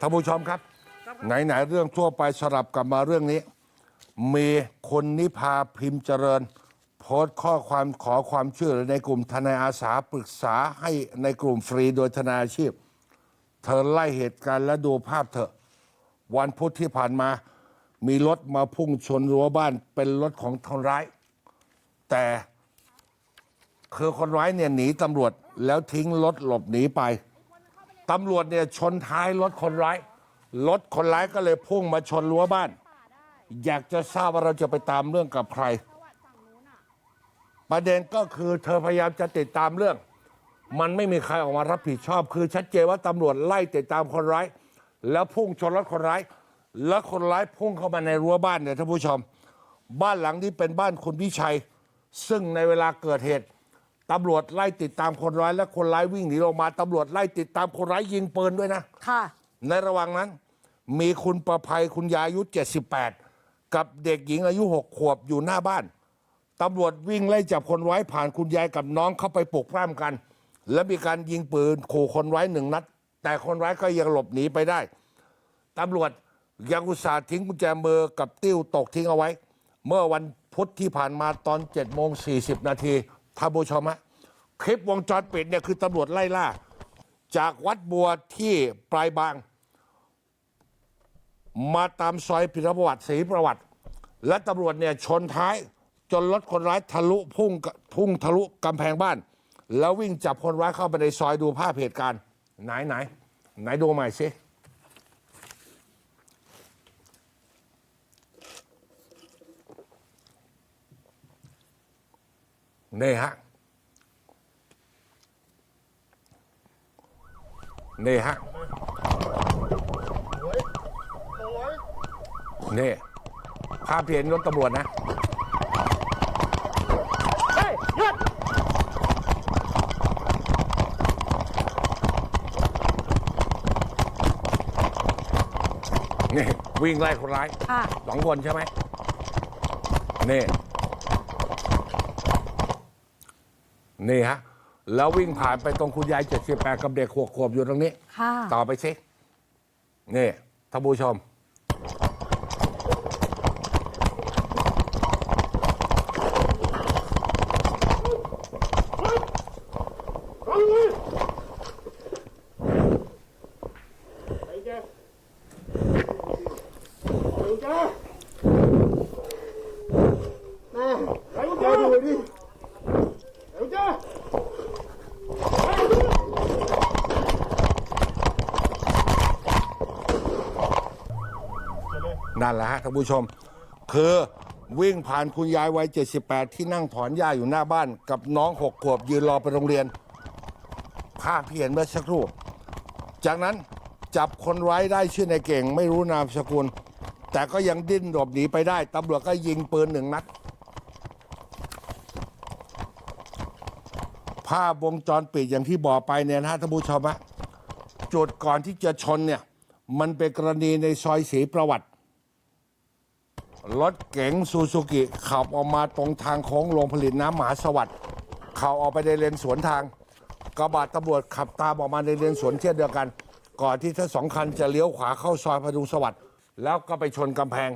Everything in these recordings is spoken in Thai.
ท่านผู้ชมครับ ไหนๆเรื่องทั่วไปสลับกลับมาเรื่องนี้ มีคนนิพาพิมพ์เจริญ โพสต์ข้อความขอความช่วยเหลือในกลุ่มทนายอาสาปรึกษาให้ในกลุ่มฟรีโดยทนายอาชีพ เธอไล่เหตุการณ์และดูภาพเถอะ วันพุธที่ผ่านมา มีรถมาพุ่งชนรั้วบ้านเป็นรถของคนร้าย แต่คือคนร้ายเนี่ยหนีตำรวจแล้วทิ้งรถหลบหนีไป ตำรวจเนี่ยชนท้ายรถคนร้าย รถคนร้ายก็เลยพุ่งมาชนรั้วบ้าน อยากจะทราบว่าเราจะไปตามเรื่องกับใคร ประเด็นก็คือเธอพยายามจะติดตามเรื่อง มันไม่มีใครออกมารับผิดชอบ คือชัดเจนว่าตำรวจไล่ติดตามคนร้าย แล้วพุ่งชนรถคนร้าย แล้วคนร้ายพุ่งเข้ามาในรั้วบ้านเนี่ยท่านผู้ชม บ้านหลังนี้เป็นบ้านคุณพิชัย ซึ่งในเวลาเกิดเหตุ ตำรวจไล่ติดตามคนร้ายและคนร้ายวิ่งหนีลงมาตำรวจไล่ติดตามคนร้ายยิงปืนด้วยนะ ค่ะ ในระหว่างนั้น มีคุณประภัยคุณยายอายุ 78 กับเด็กหญิงอายุ 6 ขวบอยู่หน้าบ้านตำรวจวิ่งไล่จับคนร้ายผ่านคุณยายกับน้องเข้าไปปลุกปล้ำกัน และมีการยิงปืนขู่คนร้ายหนึ่งนัด แต่คนร้ายก็ยังหลบหนีไปได้ตำรวจยังอุตส่าห์ทิ้งกุญแจมือกับติ้วตกทิ้งเอาไว้ เมื่อวันพุธที่ผ่านมาตอน7โมง40 นาที ท่านผู้ชมฮะคลิปวงจรปิดเนี่ยคือตำรวจไล่ล่า จากวัดบัวที่ปลายบาง มาตามซอยพิรประวัติศรีประวัติ และตำรวจเนี่ยชนท้ายจนรถคนร้ายทะลุพุ่งพุ่งทะลุกำแพงบ้าน แล้ววิ่งจับคนร้ายเข้าไปในซอยดูภาพเหตุการณ์ ไหนไหน ไหนดูใหม่สิ นี่ฮะนี่ฮะนี่ภาพที่เห็นรถตำรวจนะเฮ้ยหยุดนี่วิ่งไล่คนร้ายค่ะสองคนใช่ไหมนี่ นี่ฮะ แล้ววิ่งผ่านไปตรงคุณยายเจ็ดสิบแปดกับเด็กขวบขวบอยู่ตรงนี้ ค่ะ ต่อไปสิ นี่ท่านผู้ชม นั่นแหละฮะท่านผู้ชม คือวิ่งผ่านคุณยายวัย 78 ที่นั่งถอนหญ้าอยู่หน้าบ้าน กับน้องหกขวบยืนรอไปโรงเรียนภาพที่เห็นเมื่อสักครู่ จากนั้นจับคนร้ายได้ชื่อในเก่ง ไม่รู้นามสกุล แต่ก็ยังดิ้นหลบหนีไปได้ตำรวจก็ยิงปืนหนึ่งนัดภาพวงจรปิดอย่างที่บอกไปเนี่ยนะฮะท่านผู้ชมฮะจุดก่อนที่จะชนเนี่ย มันเป็นกรณีในซอยศรีประวัติ รถเก๋งซูซูกิขับออกมาตรงทางโค้งโรงผลิตน้ำมหาสวัสดิ์เขาออกไปในเลนสวนทาง กระบะตำรวจขับตามออกมาในเลนสวนเช่นเดียวกัน ก่อนที่ทั้งสองคันจะเลี้ยวขวาเข้าซอยพดุงสวัสดิ์แล้วก็ไปชนกำแพง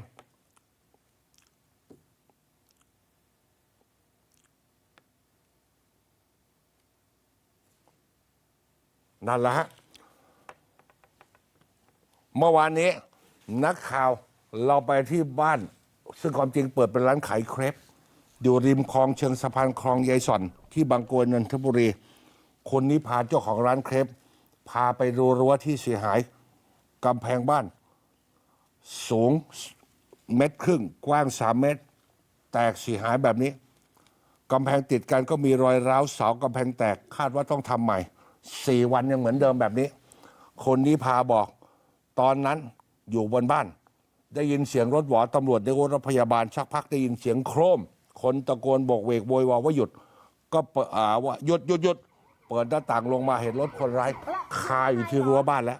นั่นแหละฮะเมื่อวานนี้นักข่าวเราไปที่บ้าน ซึ่งความจริงเปิดเป็นร้านขายเครปอยู่ริมคลองเชิงสะพานคลองยายสอน ที่บางกรวยนนทบุรี คนนี้พาเจ้าของร้านเครปพาไปดูรั้วที่เสียหายกำแพงบ้าน สูงเมตรครึ่ง กว้างสามเมตร แตกเสียหายแบบนี้กำแพงติดกันก็มีรอยร้าวเสากำแพงแตกคาดว่าต้องทำใหม่สี่วันยังเหมือนเดิมแบบนี้ คนนี้พาบอก ตอนนั้นอยู่บนบ้าน ได้ยินเสียงรถหวอตำรวจได้รถพยาบาลชักพักได้ยินเสียงโครม คนตะโกนบอกเวกโวยวายว่าหยุด ก็เปิดอ่าว่าหยุดหยุดหยุดเปิดหน้าต่างลงมาเห็นรถคนร้ายคาอยู่ที่รั้วบ้านแล้ว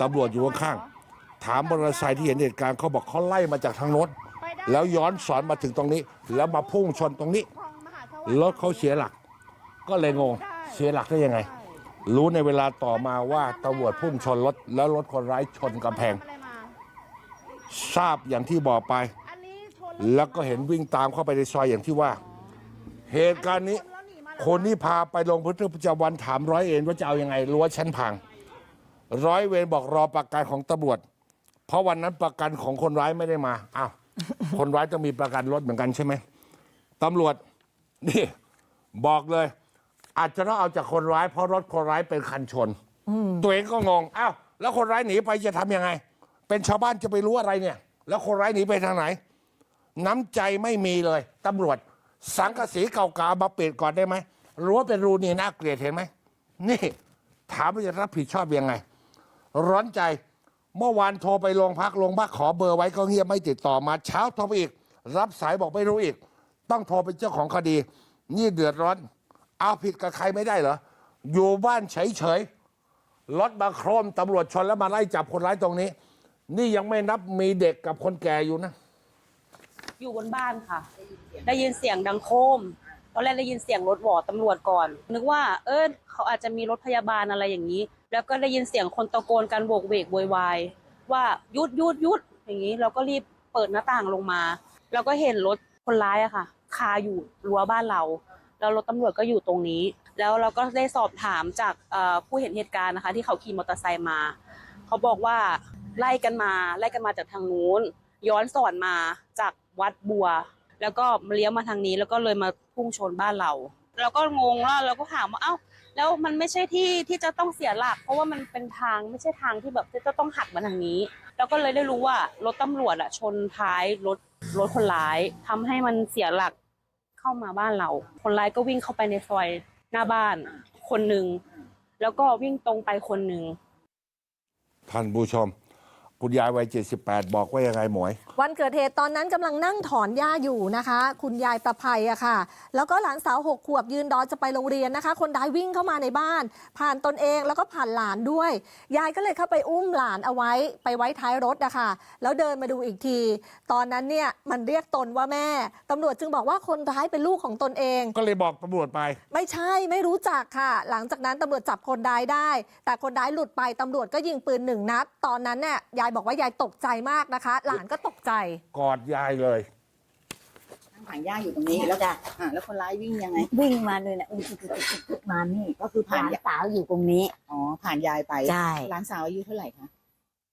ตำรวจอยู่ข้างๆถามมอเตอร์ไซค์ที่เห็นเหตุการณ์เขาบอกเขาไล่มาจากทางโน้นแล้วย้อนสอนมาถึงตรงนี้ แล้วมาพุ่งชนตรงนี้รถเขาเสียหลัก ก็เลยงงเสียหลักได้ยังไง รู้ในเวลาต่อมาว่าตำรวจพุ่งชนรถแล้วรถคนร้ายชนกำแพง ทราบอย่างที่บอกไป แล้วก็เห็นวิ่งตามเข้าไปในซอยอย่างที่ว่า เหตุการณ์นี้ คนที่พาไปลงพื้นที่ประจำวันถามร้อยเอ็นว่าจะเอายังไงรั้วชั้นพัง ร้อยเวรบอกรอประกันของตำรวจ เพราะวันนั้นประกันของคนร้ายไม่ได้มาอ้าวคนร้ายต้องมีประกันรถเหมือนกันใช่ไหมตำรวจนี่ บอกเลย อาจจะต้องเอาจากคนร้ายเพราะรถคนร้ายเป็นคันชน ตัวเองก็งงอ้าวแล้วคนร้ายหนีไปจะทำยังไง เป็นชาวบ้านจะไปรู้อะไรเนี่ย แล้วคนร้ายหนีไปทางไหน น้ำใจไม่มีเลยตำรวจ สังกะสีเก่าๆมาปิดก่อนได้ไหมรั้วเป็นรูนี่น่าเกลียดเห็นไหมนี่ ถามว่าจะรับผิดชอบยังไง ร้อนใจเมื่อวานโทรไปโรงพักโรงพักขอเบอร์ไว้ก็เงียบไม่ติดต่อมาเช้าโทรไปอีก รับสายบอกไม่รู้อีก ต้องโทรเป็นเจ้าของคดี นี่เดือดร้อน เอาผิดกับใครไม่ได้เหรอ อยู่บ้านเฉยๆรถมาโครมตำรวจชนแล้วมาไล่จับคนร้ายตรงนี้ นี่ยังไม่นับมีเด็กกับคนแก่อยู่นะ อยู่บนบ้านค่ะ ได้ยินเสียงดังโครมตอนแรกได้ยินเสียงรถหวอตำรวจก่อน นึกว่า เออเขาอาจจะมีรถพยาบาลอะไรอย่างนี้ แล้วก็ได้ยินเสียงคนตะโกนกันโบกเวกโวยวายว่ายุดยุดยุดอย่างนี้เราก็รีบเปิดหน้าต่างลงมาแล้วก็เห็นรถคนร้ายอะค่ะ คาอยู่รั้วบ้านเรา แล้วรถตำรวจก็อยู่ตรงนี้ แล้วเราก็ได้สอบถามจากผู้เห็นเหตุการณ์นะคะ ที่เขาขี่มอเตอร์ไซค์มา เขาบอกว่า ไล่กันมาไล่กันมาจากทางนู้น ย้อนสอนมาจากวัดบัว แล้วก็เลี้ยวมาทางนี้แล้วก็เลยมาพุ่งชนบ้านเราเราก็งงแล้วเราก็ถามว่าเอ้า แล้วมันไม่ใช่ที่ที่จะต้องเสียหลัก เพราะว่ามันเป็นทางไม่ใช่ทางที่แบบจะต้องหักมาทางนี้เราก็เลยได้รู้ว่ารถตำรวจอะชนท้ายรถรถคนร้ายทำให้มันเสียหลักเข้ามาบ้านเรา คนร้ายก็วิ่งเข้าไปในซอยหน้าบ้านคนหนึ่งแล้วก็วิ่งตรงไปคนหนึ่งท่านผู้ชม คุณยายวัย 78 บอกว่ายังไงหมวย วันเกิดเหตุตอนนั้นกำลังนั่งถอนหญ้าอยู่นะคะ คุณยายประภัยอะค่ะ แล้วก็หลานสาวหกขวบยืนรอจะไปโรงเรียนนะคะ คนร้ายวิ่งเข้ามาในบ้าน ผ่านตนเองแล้วก็ผ่านหลานด้วย ยายก็เลยเข้าไปอุ้มหลานเอาไว้ไปไว้ท้ายรถอะค่ะแล้วเดินมาดูอีกที ตอนนั้นเนี่ยมันเรียกตนว่าแม่ตำรวจจึงบอกว่าคนร้ายเป็นลูกของตนเอง ก็เลยบอกตำรวจไป ไม่ใช่ไม่รู้จักค่ะ หลังจากนั้นตำรวจจับคนร้ายได้ แต่คนร้ายหลุดไปตำรวจก็ยิงปืนหนึ่งนัด ตอนนั้นเนี่ยยายบอกว่ายายตกใจมากนะคะ หลานก็ตกใจ กอดยายเลยนั่งผ่านหญ้าอยู่ตรงนี้แล้วจ้ะอ่าแล้วคนร้ายวิ่งยังไง วิ่งมาเลยนะอุ้ยตุ๊กตุ๊กตุ๊กตุ๊กมานี่ก็คือหผ่านลานยาสาวอยู่ตรงนี้ อ๋อผ่านยายไปใช่ หลานสาวอายุเท่าไหร่คะ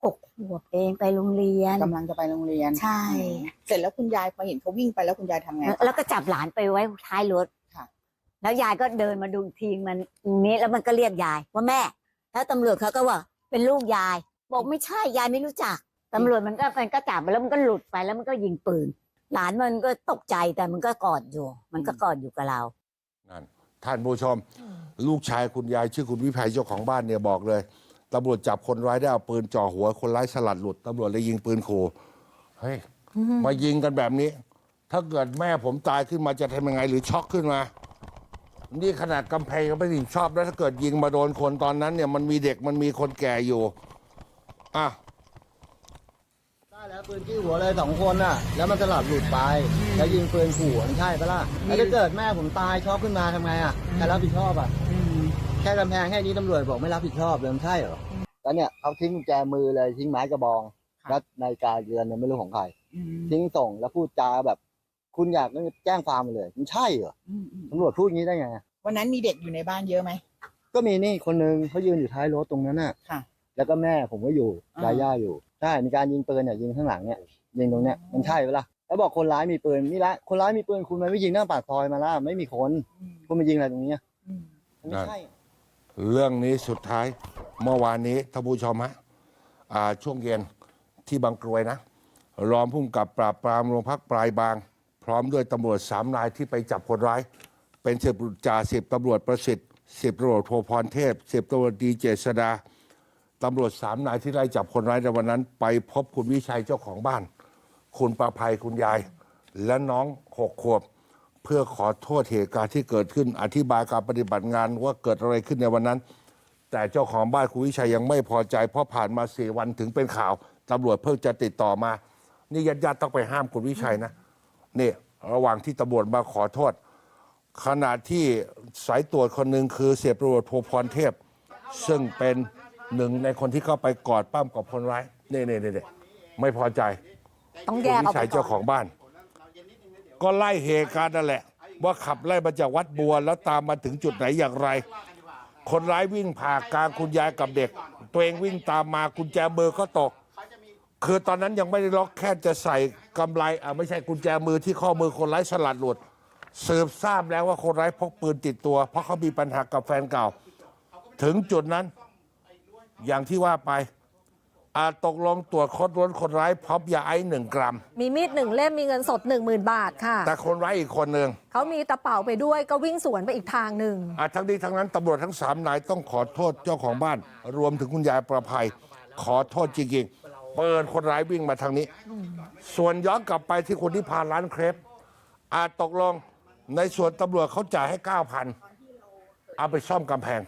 หกขวบเองไปโรงเรียน กำลังจะไปโรงเรียนใช่อืมเสร็จแล้วคุณยายพอเห็นเขาวิ่งไปแล้วคุณยายทำไง แล้วก็จับหลานไปไว้ท้ายรถค่ะ แล้วยายก็เดินมาดูอีกทีมันนี้แล้วมันก็เรียกยายว่าแม่ แล้วตำรวจเขาก็ว่าเป็นลูกยาย บอกไม่ใช่ยายไม่รู้จักตำรวจมันก็มันก็จับไปแล้วมันก็หลุดไปแล้วมันก็ยิงปืน หลานมันก็ตกใจแต่มันก็กอดอยู่ มันก็กอดอยู่กับเรานั่นท่านผู้ชม ลูกชายคุณยายชื่อคุณวิภัยเจ้าของบ้านเนี่ยบอกเลยตำรวจจับคนร้ายได้เอาปืนจ่อหัวคนร้ายสลัดหลุดตำรวจเลยยิงปืนขู่เฮ้ยมายิงกันแบบนี้ ถ้าเกิดแม่ผมตายขึ้นมาจะทำยังไงหรือช็อกขึ้นมา นี่ขนาดกำแพงก็ไม่ถึงชอบแล้วถ้าเกิดยิงมาโดนคนตอนนั้นเนี่ยมันมีเด็กมันมีคนแก่อยู่ อะได้แล้วปืนจี้หัวเลยสองคนน่ะ แล้วมันสลับหลุดไป แล้วยิงปืนขู่มันใช่ปะล่ะแล้วถ้าเกิดแม่ผมตายช็อกขึ้นมาทำไงอะใครรับผิดชอบอะแค่กำแพงแค่นี้ตำรวจบอกไม่รับผิดชอบเลยมันใช่เหรอแล้วเนี่ยเขาทิ้งกุญแจมือเลยทิ้งไม้กระบองแล้วนาฬิกาเรือนเนี่ยไม่รู้ของใครอืมทิ้งส่งแล้วพูดจาแบบ คุณอยากแจ้งความมาเลย มันใช่เหรออืมอืมตำรวจพูดอย่างนี้ได้ไงวันนั้นมีเด็กอยู่ในบ้านเยอะไหมก็มีนี่คนนึงเขายืนอยู่ท้ายรถตรงนั้นน่ะค่ะ แล้วก็แม่ผมก็อยู่อ่ายาย่าอยู่ใช่มีการยิงปืนเนี่ยยิงข้างหลังเนี่ยยิงตรงเนี้ยมันใช่ปะล่ะแล้วบอกคนร้ายมีปืนนี่ละคนร้ายมีปืนคุณมันไม่ยิงหน้าปากซอยมาล่ะไม่มีคนอืมคุณมายิงอะไรตรงเนี้ยอืมมันไม่ใช่เรื่องนี้สุดท้ายเมื่อวานนี้ท่านผู้ชมฮะอ่าช่วงเย็นที่บางกรวยนะรองผู้กำกับปราบปรามโรงพักปลายบาง พร้อมด้วยตำรวจสามนายที่ไปจับคนร้าย เป็นสิบจ่าสิบตำรวจประสิทธิ์สิบตำรวจโทพรเทพสิบตำรวจดีเจษดา ตำรวจสามนายที่ไล่จับคนร้ายในวันนั้น ไปพบคุณวิชัยเจ้าของบ้าน คุณประภัยคุณยาย และน้องหกขวบ เพื่อขอโทษเหตุการณ์ที่เกิดขึ้นอธิบายการปฏิบัติงานว่าเกิดอะไรขึ้นในวันนั้น แต่เจ้าของบ้านคุณวิชัยยังไม่พอใจ เพราะผ่านมาสี่วันถึงเป็นข่าวตำรวจเพิ่งจะติดต่อมา นี่ญาติญาติๆต้องไปห้ามคุณวิชัยนะนี่ระหว่างที่ตำรวจมาขอโทษ ขณะที่สายตรวจคนหนึ่งคือเสียตำรวจโทพรเทพ ซึ่งเป็น หนึ่งในคนที่เข้าไปกอดปั้มกับคนร้ายนี่นี่นี่ไม่พอใจต้องคุแยณกวิออกไปชัยก่เจ้าอนของบ้าน ก็ไล่เหตุการณ์นั่นแหละ ว่าขับไล่มาจากวัดบัวแล้วตามมาถึงจุดไหนอย่างไร คนร้ายวิ่งผ่ากลางคุณยายกับเด็ก ตัวเองวิ่งตามมากุญแจมือก็ตก คือตอนนั้นยังไม่ได้ล็อกแค่จะใส่กำไรอะไม่ใช่กุญแจมือที่ข้อมือคนร้ายสลัดหลุดสืบทราบแล้วว่าคนร้ายพกปืนติดตัว เพราะเขามีปัญหากับแฟนเก่า ถึงจุดนั้น อย่างที่ว่าไปอาตกลงตรวจค้นรถคนร้ายพบยาไอซ์หนึ่งกรัม มีมีดหนึ่งเล่มมีเงินสด 10,000 บาทค่ะ แต่คนร้ายอีกคนหนึ่งเขามีตะเป๋าไปด้วยก็วิ่งสวนไปอีกทางหนึ่งอะทั้งนี้ทั้งนั้นตำรวจทั้งสามนายต้องขอโทษเจ้าของบ้าน รวมถึงคุณยายประภัย ขอโทษจริงๆเปิดคนร้ายวิ่งมาทางนี้ ส่วนย้อนกลับไปที่คนที่พาร้านเครปอาจตกลงในส่วนตำรวจเขาจ่ายให้9,000เอาไปซ่อมกำแพง